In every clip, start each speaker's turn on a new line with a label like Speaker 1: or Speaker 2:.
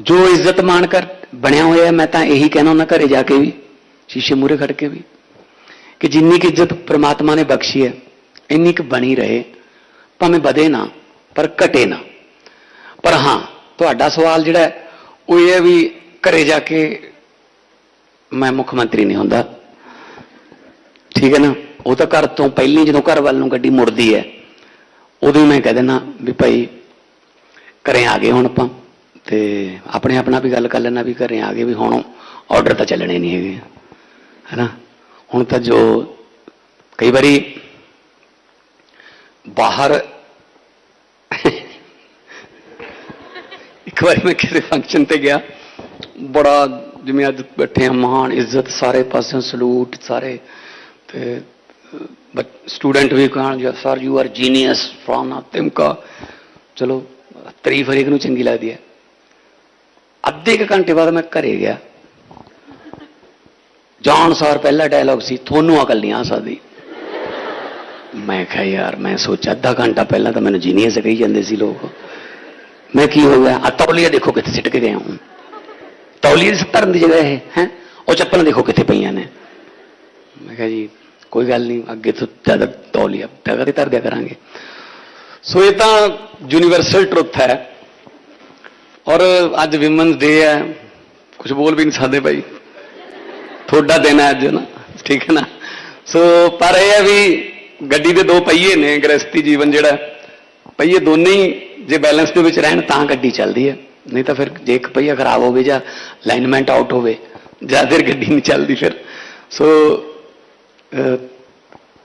Speaker 1: ਜੋ ਇੱਜ਼ਤ ਮਾਣ ਕਰ ਬਣਿਆ ਹੋਇਆ ਮੈਂ ਤਾਂ ਇਹੀ ਕਹਿਣਾ ਉਹਨਾਂ ਘਰੇ ਜਾ ਕੇ ਵੀ, ਸ਼ੀਸ਼ੇ ਮੂਹਰੇ ਖੜ ਕੇ ਵੀ, ਕਿ ਜਿੰਨੀ ਕੁ ਇੱਜ਼ਤ ਪ੍ਰਮਾਤਮਾ ਨੇ ਬਖਸ਼ੀ ਹੈ, ਇੰਨੀ ਕੁ ਬਣੀ ਰਹੇ, ਭਾਵੇਂ ਵਧੇ ਨਾ, ਪਰ ਘਟੇ ਨਾ। ਪਰ ਹਾਂ, ਤੁਹਾਡਾ ਸਵਾਲ ਜਿਹੜਾ ਉਹ ਇਹ ਹੈ ਵੀ ਘਰੇ ਜਾ ਕੇ ਮੈਂ ਮੁੱਖ ਮੰਤਰੀ ਨਹੀਂ ਹੁੰਦਾ। ਠੀਕ ਹੈ ਨਾ? ਉਹ ਤਾਂ ਘਰ ਤੋਂ ਪਹਿਲੀ ਜਦੋਂ ਘਰ ਵੱਲ ਨੂੰ ਗੱਡੀ ਮੁੜਦੀ ਹੈ, ਉਦੋਂ ਹੀ ਮੈਂ ਕਹਿ ਦੇਣਾ ਵੀ ਭਾਈ ਘਰੇ ਆ ਗਏ ਹੁਣ ਆਪਾਂ। ਤੇ ਆਪਣੇ ਆਪਣਾ ਵੀ ਗੱਲ ਕਰ ਲੈਣਾ ਵੀ ਘਰੇ ਆ ਗਏ ਵੀ ਹੁਣ ਆਰਡਰ ਤਾਂ ਚੱਲਣੇ ਨਹੀਂ ਹੈਗੇ, ਹੈਨਾ? ਹੁਣ ਤਾਂ ਜੋ ਕਈ ਵਾਰੀ ਬਾਹਰ ਇੱਕ ਵਾਰੀ ਮੈਂ ਕਿਸੇ ਫੰਕਸ਼ਨ ਤੇ ਗਿਆ, ਬੜਾ ਜਿਵੇਂ ਅੱਜ ਬੈਠੇ ਆ, ਮਹਾਨ ਇੱਜ਼ਤ, ਸਾਰੇ ਪਾਸਿਓਂ ਸਲੂਟ, ਸਾਰੇ ਤੇ ਸਟੂਡੈਂਟ ਵੀ ਕਹਣ ਜੀ sir you are genius from ਤਿਮਕਾ। ਚਲੋ, ਤਾਰੀਫ ਹਰੇਕ ਨੂੰ ਚੰਗੀ ਲੱਗਦੀ ਹੈ। ਅੱਧੇ ਕੁ ਘੰਟੇ ਬਾਅਦ ਮੈਂ ਘਰੇ ਗਿਆ। ਜਾਣ ਸਾਰ ਪਹਿਲਾ ਡਾਇਲੌਗ ਸੀ, ਤੁਹਾਨੂੰ ਅਕਲ ਨਹੀਂ ਆ ਸਕਦੀ। ਮੈਂ ਕਿਹਾ, ਯਾਰ, ਮੈਂ ਸੋਚਿਆ ਅੱਧਾ ਘੰਟਾ ਪਹਿਲਾਂ ਤਾਂ ਮੈਨੂੰ ਜੀਨੀਅਸ ਕਹੀ ਜਾਂਦੇ ਸੀ ਲੋਕ। ਮੈਂ ਕੀ ਹੋ ਗਿਆ? ਆ ਤੌਲੀਆ ਦੇਖੋ ਕਿੱਥੇ ਸਿੱਟ ਕੇ ਗਿਆ ਹੂੰ ਤੌਲੀਏ ਦੀ ਧਰਨ ਦੀ ਜਗ੍ਹਾ ਇਹ, ਹੈ? ਉਹ ਚੱਪਲਾਂ ਦੇਖੋ ਕਿੱਥੇ ਪਈਆਂ ਨੇ। ਮੈਂ ਕਿਹਾ ਜੀ, ਕੋਈ ਗੱਲ ਨਹੀਂ, ਅੱਗੇ ਤੋਂ ਜ਼ਿਆਦਾ ਤੌਲੀਆ ਜਗ੍ਹਾ ਤੇ ਧਰ ਦਿਆ ਕਰਾਂਗੇ। ਸੋ ਇਹ ਤਾਂ ਯੂਨੀਵਰਸਲ ਟਰੁੱਥ ਹੈ। ਔਰ ਅੱਜ ਵਿਮਨਸ ਡੇ ਹੈ। ਕੁਝ ਬੋਲ ਵੀ ਨਹੀਂ ਸਕਦੇ ਭਾਈ। ਤੁਹਾਡਾ ਦਿਨ ਹੈ ਅੱਜ ਨਾ ਠੀਕ ਹੈ ਨਾ? ਸੋ ਪਰ ਇਹ ਹੈ ਵੀ ਗੱਡੀ ਦੇ ਦੋ ਪਹੀਏ ਨੇ, ਗ੍ਰਸਤੀ ਜੀਵਨ ਜਿਹੜਾ। ਪਹੀਏ ਦੋਨੇ ਹੀ ਜੇ ਬੈਲੈਂਸ ਦੇ ਵਿੱਚ ਰਹਿਣ, ਤਾਂ ਗੱਡੀ ਚੱਲਦੀ ਹੈ। ਨਹੀਂ ਤਾਂ ਫਿਰ ਜੇ ਇੱਕ ਪਹੀਆ ਖਰਾਬ ਹੋਵੇ ਜਾਂ ਅਲਾਈਨਮੈਂਟ ਆਊਟ ਹੋਵੇ, ਜਾਂ ਫਿਰ ਗੱਡੀ ਨਹੀਂ ਚੱਲਦੀ ਫਿਰ। ਸੋ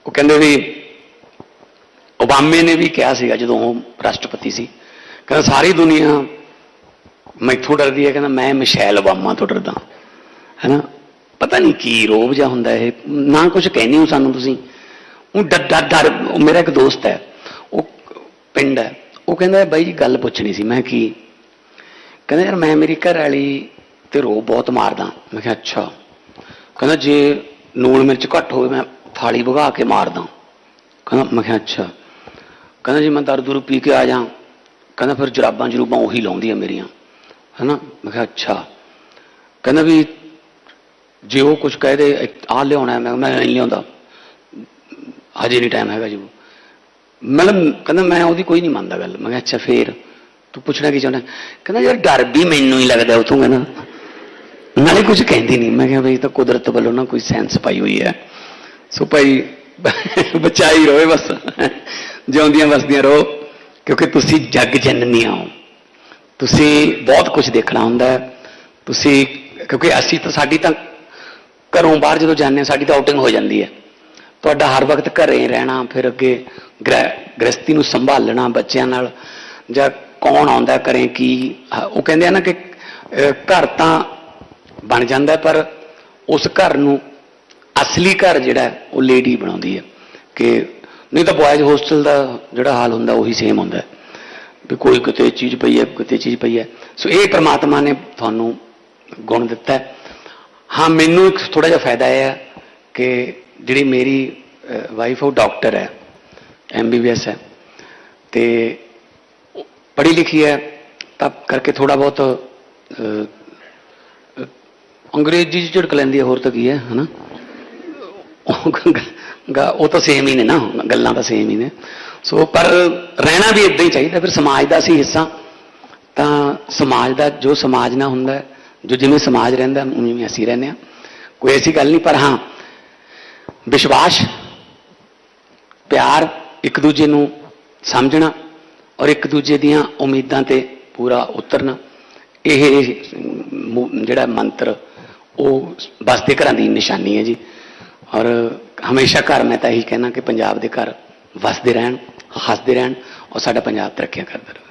Speaker 1: ਉਹ ਕਹਿੰਦੇ ਵੀ ਓਬਾਮੇ ਨੇ ਵੀ ਕਿਹਾ ਸੀਗਾ ਜਦੋਂ ਉਹ ਰਾਸ਼ਟਰਪਤੀ ਸੀ। ਕਹਿੰਦਾ ਸਾਰੀ ਦੁਨੀਆ ਮੈਥੋਂ ਡਰਦੀ ਹੈ, ਕਹਿੰਦਾ ਮੈਂ ਮਿਸ਼ੈਲ ਓਬਾਮਾ ਤੋਂ ਡਰਦਾ। ਹੈਨਾ? ਪਤਾ ਨਹੀਂ ਕੀ ਰੋਬ ਜਿਹਾ ਹੁੰਦਾ ਇਹ। ਨਾ ਕੁਝ ਕਹਿਣੀ ਹੋ ਸਾਨੂੰ ਤੁਸੀਂ। ਉਹ ਡਰ ਡਰ ਡਰ ਉਹ ਮੇਰਾ ਇੱਕ ਦੋਸਤ ਹੈ। ਉਹ ਪਿੰਡ ਹੈ। ਉਹ ਕਹਿੰਦਾ, ਬਾਈ ਜੀ, ਗੱਲ ਪੁੱਛਣੀ ਸੀ। ਮੈਂ ਕੀ? ਕਹਿੰਦਾ, ਯਾਰ, ਮੈਂ ਮੇਰੀ ਘਰ ਵਾਲੀ ਤੇ ਰੋ ਬਹੁਤ ਮਾਰਦਾ। ਮੈਂ ਕਿਹਾ, ਅੱਛਾ। ਕਹਿੰਦਾ, ਜੇ ਨੂਣ ਮਿਰਚ ਘੱਟ ਹੋਵੇ, ਮੈਂ ਥਾਲੀ ਭਗਾ ਕੇ ਮਾਰਦਾ। ਕਹਿੰਦਾ, ਮੈਂ ਕਿਹਾ, ਅੱਛਾ। ਕਹਿੰਦਾ, ਜੀ ਮੈਂ ਦਰ ਦੁਰ ਪੀ ਕੇ ਆ ਜਾ। ਕਹਿੰਦਾ, ਫਿਰ ਜਰਾਬਾਂ ਜਰੂਬਾਂ ਉਹੀ ਲਾਉਂਦੀ ਆ ਮੇਰੀਆਂ। ਹੈਨਾ? ਮੈਂ ਕਿਹਾ, ਅੱਛਾ। ਕਹਿੰਦਾ ਵੀ ਜੇ ਉਹ ਕੁਝ ਕਹਿ ਦੇ ਆ ਲਿਆਉਣਾ ਮੈਂ ਮੈਂ ਨਹੀਂ ਲਿਆਉਂਦਾ। ਹਜੇ ਨਹੀਂ ਟਾਈਮ ਹੈਗਾ ਜੀ ਮਤਲਬ ਕਹਿੰਦਾ, ਮੈਂ ਉਹਦੀ ਕੋਈ ਨਹੀਂ ਮੰਨਦਾ ਗੱਲ। ਮੈਂ ਕਿਹਾ, ਅੱਛਾ, ਫੇਰ ਤੂੰ ਪੁੱਛਣਾ ਕੀ ਚਾਹੁੰਦਾ? ਕਹਿੰਦਾ, ਯਾਰ, ਡਰ ਵੀ ਮੈਨੂੰ ਹੀ ਲੱਗਦਾ ਉਹ ਤੋਂ ਕਹਿੰਦਾ। ਨਾਲੇ ਕੁਝ ਕਹਿੰਦੀ ਨਹੀਂ। ਮੈਂ ਕਿਹਾ, ਬਈ ਤਾਂ ਕੁਦਰਤ ਵੱਲੋਂ ਨਾ ਕੋਈ ਸੈਂਸ ਪਾਈ ਹੋਈ ਹੈ। ਸੋ ਭਾਈ, ਬਚਾਈ ਰੋਏ ਬਸ। ਜਿਉਂਦੀਆਂ ਵਸਦੀਆਂ ਰਹੋ ਕਿਉਂਕਿ ਤੁਸੀਂ ਜੱਗ ਜਨਨੀਆਂ ਹੋ। ਤੁਸੀਂ ਬਹੁਤ ਕੁਝ ਦੇਖਣਾ ਹੁੰਦਾ ਹੈ। ਤੁਸੀਂ, ਕਿਉਂਕਿ ਅਸੀਂ ਤਾਂ ਸਾਡੀ ਤਾਂ ਘਰੋਂ ਬਾਹਰ ਜਦੋਂ ਜਾਂਦੇ ਹਾਂ, ਸਾਡੀ ਤਾਂ ਆਊਟਿੰਗ ਹੋ ਜਾਂਦੀ ਹੈ। ਤੁਹਾਡਾ ਹਰ ਵਕਤ ਘਰੇ ਰਹਿਣਾ, ਫਿਰ ਅੱਗੇ ਗ੍ਰਹਿ, ਗ੍ਰਸਤੀ ਨੂੰ ਸੰਭਾਲਣਾ ਬੱਚਿਆਂ ਨਾਲ, ਜਾਂ ਕੌਣ ਆਉਂਦਾ ਕਰੇ ਕੀ, ਹ- ਉਹ ਕਹਿੰਦੇ ਆ ਨਾ ਕਿ ਘਰ ਤਾਂ ਬਣ ਜਾਂਦਾ ਪਰ ਉਸ ਘਰ ਨੂੰ ਅਸਲੀ ਘਰ ਜਿਹੜਾ ਉਹ ਲੇਡੀ ਬਣਾਉਂਦੀ ਹੈ। ਕਿ ਨਹੀਂ ਤਾਂ ਬॉयਜ਼ ਹੋਸਟਲ ਦਾ ਜਿਹੜਾ ਹਾਲ ਹੁੰਦਾ, ਉਹੀ ਸੇਮ ਹੁੰਦਾ ਹੈ। ਵੀ ਕੋਈ ਕਿਤੇ ਚੀਜ਼ ਪਈ ਹੈ, ਕਿਤੇ ਚੀਜ਼ ਪਈ ਹੈ। ਸੋ ਇਹ ਪ੍ਰਮਾਤਮਾ ਨੇ ਤੁਹਾਨੂੰ ਗੁਣ ਦਿੱਤਾ ਹਾਂ। ਮੈਨੂੰ ਇੱਕ ਥੋੜਾ ਜਿਹਾ ਫਾਇਦਾ ਇਹ ਹੈ ਕਿ ਜਿਹੜੀ ਮੇਰੀ ਵਾਈਫ ਉਹ ਡਾਕਟਰ ਹੈ ਐਮਬੀਬੀਐਸ ਹੈ। ਤੇ ਪੜ੍ਹੀ ਲਿਖੀ ਹੈ, ਤਾਂ ਕਰਕੇ ਥੋੜਾ ਬਹੁਤ ਅੰਗਰੇਜ਼ੀ ਚ ਝੜਕ ਲੈਂਦੀ ਹੈ, ਹੋਰ ਤਾਂ ਕੀ ਹੈ, ਹਨਾ? ਉਹ ਉਹ ਤਾਂ ਸੇਮ ਹੀ ਨੇ ਨਾ, ਗੱਲਾਂ ਤਾਂ ਸੇਮ ਹੀ ਨੇ। ਸੋ ਪਰ ਰਹਿਣਾ ਵੀ ਇਦਾਂ ਹੀ ਚਾਹੀਦਾ, ਫਿਰ ਸਮਾਜ ਦਾ ਅਸੀਂ ਹਿੱਸਾ। ਤਾਂ ਸਮਾਜ ਦਾ ਜੋ ਸਮਾਜ ਨਾਲ ਹੁੰਦਾ ਜੋ ਜਿਵੇਂ ਸਮਾਜ ਰਹਿੰਦਾ, ਉਵੇਂ ਅਸੀਂ ਰਹਿੰਦੇ ਹਾਂ। ਕੋਈ ਐਸੀ ਗੱਲ ਨਹੀਂ, ਪਰ ਹਾਂ, ਵਿਸ਼ਵਾਸ, ਪਿਆਰ ਇੱਕ ਦੂਜੇ ਨੂੰ ਸਮਝਣਾ ਔਰ ਇੱਕ ਦੂਜੇ ਦੀਆਂ ਉਮੀਦਾਂ ਤੇ ਪੂਰਾ ਉਤਰਨਾ, ਇਹ ਜਿਹੜਾ ਮੰਤਰ, ਉਹ ਬਸਦੇ ਘਰਾਂ ਦੀ ਨਿਸ਼ਾਨੀ ਹੈ ਜੀ। ਔਰ ਹਮੇਸ਼ਾ ਘਰ ਮੈਂ ਤਾਂ ਇਹੀ ਕਹਿਣਾ ਕਿ ਪੰਜਾਬ ਦੇ ਘਰ ਵਸਦੇ ਰਹਿਣ, ਹੱਸਦੇ ਰਹਿਣ ਔਰ ਸਾਡਾ ਪੰਜਾਬ ਤਰੱਕੀਆਂ ਕਰਦਾ ਰਹੇ।